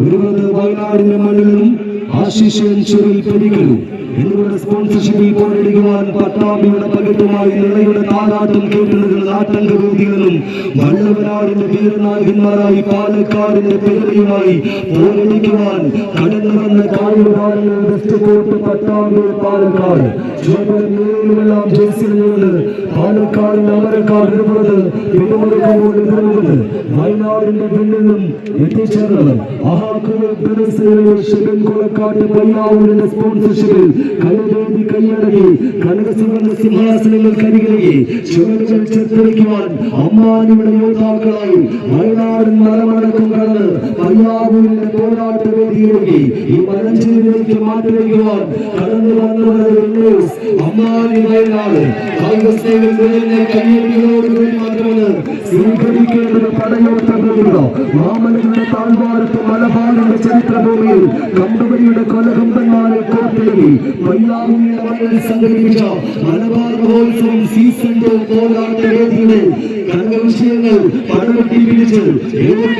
ഒരുപത് വയനാടിന്റെ മണ്ണിലും ആശിഷ് ചെറിയ പെരിക്കലും എന്നിവരുടെ സ്പോൺസർഷിപ്പിൽ പോരടിക്കുവാൻ പട്ടാമ്പിയുടെ പകിട്ടുമായി നിളയുടെ താരാട്ടം കേട്ടുനിൽക്കുന്ന ആട്ടങ്ക വേദികളിലും വള്ളവനാടിന്റെ വീരനായകന്മാരായി പാലക്കാടിന്റെ പേരയുമായി പോരടിക്കുവാൻ കടന്നു വന്ന കായികതാരങ്ങൾ വെസ്റ്റ് കോട്ട് പട്ടാമ്പി പാലക്കാട്. ചുവടെല്ലാം ജയിച്ചിരുന്നുകൊണ്ട് പാലക്കാടിന്റെ അമരക്കാട് ഇരുപത് പിന്തുണക്കുമ്പോൾ എതിർന്നത് വയനാടിന്റെ പിന്നിലും എത്തിച്ചേർന്നത്. അഹാക്കുവൽ ഷിബിൻ കൊളക്കാട്ട് പയ്യാവൂരിന്റെ സ്പോൺസർഷിപ്പിൽ കലവേദി കൈയടങ്ങി കനകസിംഹന്റെ സിംഹാസനങ്ങൾ കരികിലകി ചുവടുകൾ ചെത്തിരിക്കുവാൻ അമ്മാനിയുടെ യോദ്ധാക്കളായി വയനാടൻ മലമടക്കം കടന്ന് പയ്യാവൂരിന്റെ പോരാട്ട വേദിയിലേക്ക് ഈ മലഞ്ചേരിയിലേക്ക് മാറ്റിവയ്ക്കുവാൻ കടന്നു വന്നവരുടെ അമ്മാനി വയനാട് മലബാറിന്റെ ചരിത്രഭൂമിയിൽ കമ്പനിയുടെ കൊലകമ്പന്മാരെ കോർത്തെഴുതി മണ്ണിൽ സംഘടിപ്പിച്ച മലബാർ മഹോത്സവം സീസൺ ടു പോരാട്ട വേദിയുടെ കരകവിഷയങ്ങൾ പടവെട്ടി പിടിച്ച്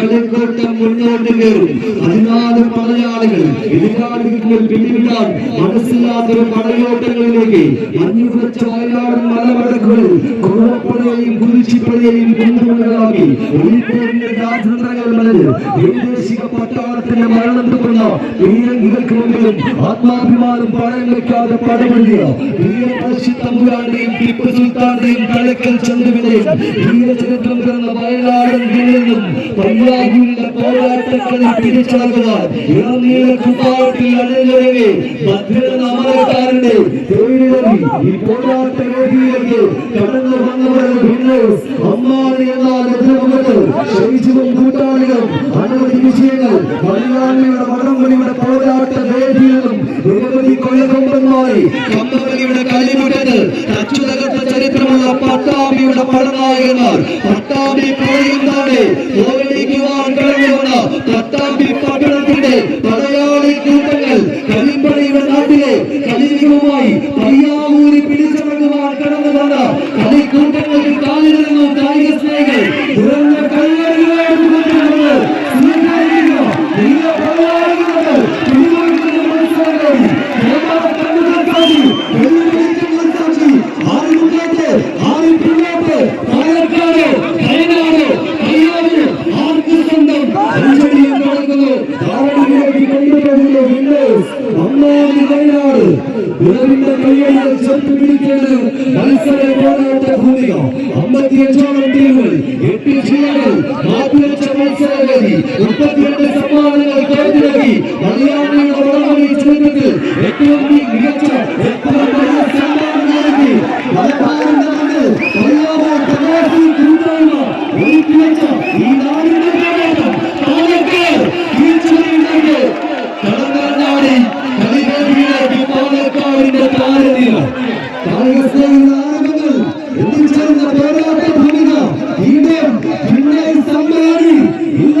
കളക്കോട്ടം മുന്നോട്ട് കയറും. പതിനാല് പടയാളികൾ എതിരാളികൾ പിടിവിടാൻ മനസ്സില്ലാത്തൊരു പടയോട്ടങ്ങളിലേക്ക് മഞ്ഞുപച്ച വയനാടൻ മലമടക്കുകളിൽ കുറുവപ്പടയെയും കുരിശിപ്പടയെയും പിന്തുണകളാക്കി രാജതന്ത്രങ്ങൾ മലര് വൈദേശിക പട്ടാളത്തിന്റെ മരണം തുറന്ന പീരങ്കികൾക്ക് മുമ്പിലും ആത്മാഭിമാനം പണയം വെക്കാതെ തമ്പുരാന്റെയും ടിപ്പു വയനാടൻ അണിഞ്ഞൊരുങ്ങി ഭദ്രൻ പോരാട്ട വിഷയങ്ങൾ പോരാട്ട വേദിയിലും നിരവധി കൊലകൊമ്പന്മാരി കമ്പവലിയുടെ അച്യുതകത്ത ചരിത്രമുള്ള പട്ടാമ്പിയുടെ പടനായകന്മാർ പട്ടാമ്പി പോരടിക്കുവാൻ കഴിഞ്ഞുവന്ന പട്ടാമ്പി പട്ടണത്തിന്റെ പടയാളി കൂട്ടങ്ങൾ കളിപ്പണിയുടെ നാട്ടിലെ കളിയുമായി പയ്യാവൂരി പിടിച്ചിറങ്ങുവാൻ കടന്നു വന്ന കളിക്കൂട്ടങ്ങൾക്ക് കാലിടുന്നു കായിക വിളവിന്റെ കൈയടികൾ ചേർത്ത് പിടിക്കേണ്ടത് മത്സര പോരാട്ട ഭൂമിക അമ്പത്തിയഞ്ചോളം ടീമുകൾ എട്ട് ജില്ലകൾ നാൽപ്പത്തിയഞ്ച് സമ്മാനങ്ങൾ കരുതിലകി മലയാളികളുടെ വളർന്നീ ചരിത്രത്തിൽ ഏറ്റവും മികച്ച ഏറ്റവും വലിയ സമ്മാനം നൽകി. ഒരുക്കിവെച്ച ഈ നാടിന്റെ പോരാട്ടം പാലക്കാട് തിരിച്ചറിയുന്നുണ്ട് കടന്നങ്ങാടി കളിവേദിയിലേക്ക് പാലക്കാടിന്റെ താരനില കായിക സ്നേഹിത ആരംഭങ്ങൾ എത്തിച്ചേർന്ന പോരാട്ട ഭൂമിക ഇടം പിന്നെ സമ്മാനി ഇല്ല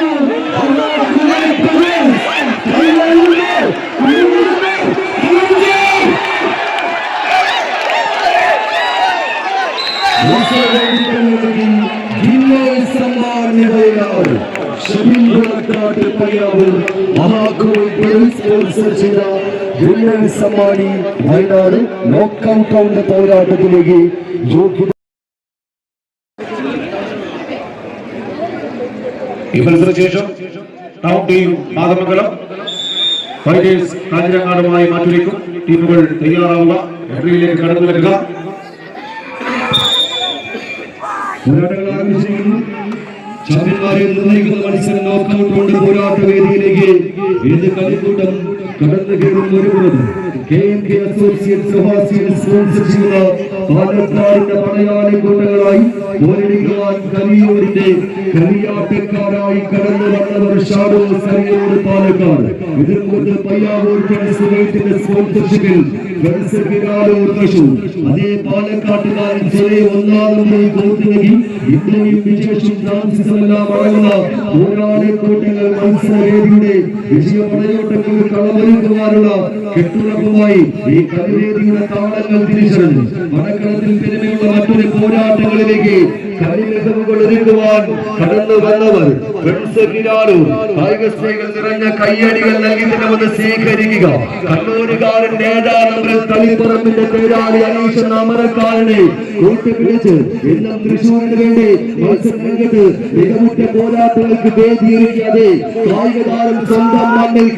സമ്മാനി വയനാട് നോക്കൌട്ട് റൗണ്ട് പോരാട്ടത്തിലേക്ക് യോഗ്യത മത്സര ശേഷം ടൗൺ ടീം മാതമംഗലം ഫൈറ്റേഴ്സ് കാഞ്ഞിരങ്ങാടുമായി മാറ്റിവെക്കും ടീമുകൾ തയ്യാറാവുക എൻട്രിയിലേക്ക് കടന്നു വരിക പോരാട്ടങ്ങൾ ആരംഭിച്ചിരിക്കുന്നു ചാമ്പ്യന്മാരെ നിർണയിക്കുന്ന മത്സരം നോക്കൌട്ട് കൊണ്ട് പോരാട്ട വേദിയിലേക്ക് ഏത് കളിക്കൂട്ടം കടന്നു കയറുന്ന ഒരു K M K associate sponsor ചെയ്യുന്ന പാലക്കാടിന്റെ പടയാളി കൂട്ടങ്ങളായി പോരടിക്കുവാൻ കവിയൂരിന്റെ കളിയാട്ടക്കാരായി കടന്നു വന്നവർ ഷാഡോ സരിയോട് പാലക്കാട്. എതിർകൊണ്ട് പയ്യാവൂർ ഫ്രണ്ട്സ് സ്പോൺസർഷിപ്പിൽ തൃശൂർ അതേ പാലക്കാട്ടുകാരൻ സ്വയം ഒന്നാമതായി കോർത്ത് നൽകി ഇന്ത്യയും വിശേഷം താമസിച്ചതെല്ലാം അടങ്ങുന്ന പോരാളിക്കൂട്ടങ്ങൾ മത്സരവേദിയുടെ വിജയപടയോട്ടങ്ങൾ കളമൊരുക്കുവാനുള്ള കെട്ടുറപ്പുമായി ഈ കളിവേദിയുടെ താളങ്ങൾ തിരിച്ചറിഞ്ഞു. മണക്കളത്തിൽ പെരുമയുള്ള മറ്റൊരു പോരാട്ടങ്ങളിലേക്ക് ഒരുക്കുവാൻ കടന്നു വന്നവർ കിരാലൂർ കായിക സ്ത്രീകൾ നിറഞ്ഞ കയ്യടികൾ നൽകി തന്നെ വന്ന് സ്വീകരിക്കുക. കണ്ണൂരുകാരൻ നേതാനമ്പൽ തളിപ്പറമ്പിന്റെ പേരാളി അനീഷ് അമരക്കാരനെ കൂട്ടുപിടിച്ച് എന്നും തൃശ്ശൂരിന് വേണ്ടി മത്സരരംഗത്ത് മികവുറ്റ പോരാട്ടങ്ങൾക്ക് വേദിയൊരുക്കിയത് കായിക താരം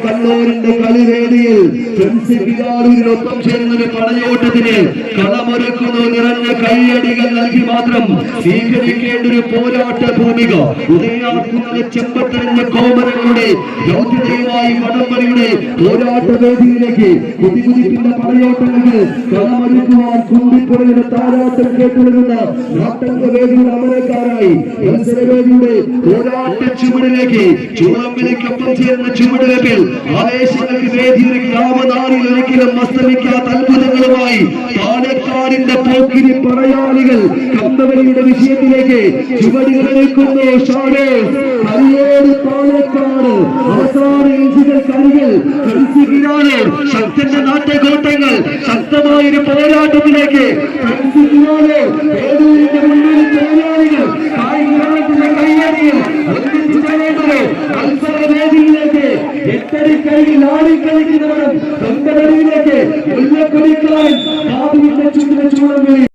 കണ്ണൂരിന്റെ കളിവേദിയിൽ ഫ്രണ്ട്സ് കിരാലൂരിനൊപ്പം ചേരുന്ന ഒരു പടയോട്ടത്തിന് കളമൊരുക്കുന്നു. നിറഞ്ഞ കൈയടികൾ നൽകി മാത്രം സ്വീകരിക്കേണ്ട ഒരു പോരാട്ട ഭൂമിക. ഉദയാർക്കുന്ന ചെമ്പത്തരഞ്ഞ കോമരങ്ങളുടെ ദൗത്യതയുമായി വടംവലിയുടെ പോരാട്ട വേദിയിലേക്ക് കുതികുതിക്കുന്ന പടയോട്ടങ്ങൾക്ക് കളമൊരുക്കുവാൻ കുമ്പിപ്പുഴയുടെ താരാട്ടം കേട്ടുവരുന്ന നാട്ടംഗ വേദിയുടെ അമരക്കാരായി മത്സരവേദിയുടെ പോരാട്ട ചുവടിലേക്ക് ചൂളമ്പിലേക്കൊപ്പം ചേർന്ന ചുവടുവെപ്പിൽ ആവേശങ്ങൾക്ക് വേദിയൊരുക്കി രാമനാടിൽ ഒരിക്കലും അസ്തമിക്കാത്ത അത്ഭുതങ്ങളുമായി പാലക്കാടിന്റെ പോക്കിരി പറയാളികൾ കമ്പവലിയുടെ വിഷയത്തിലേക്ക് ചുവടുകൾ നിൽക്കുന്നു ഷാഡേഴ്സ്. കരിയോട് പാലക്കാട്. അവസാന ഇഞ്ചുകൾ കരികൾ ഫ്രണ്ട്സിലാണ് ശക്തന്റെ നാട്ടുകോട്ടങ്ങൾ ശക്തമായ ഒരു പോരാട്ടത്തിലേക്ക് മുന്നിൽ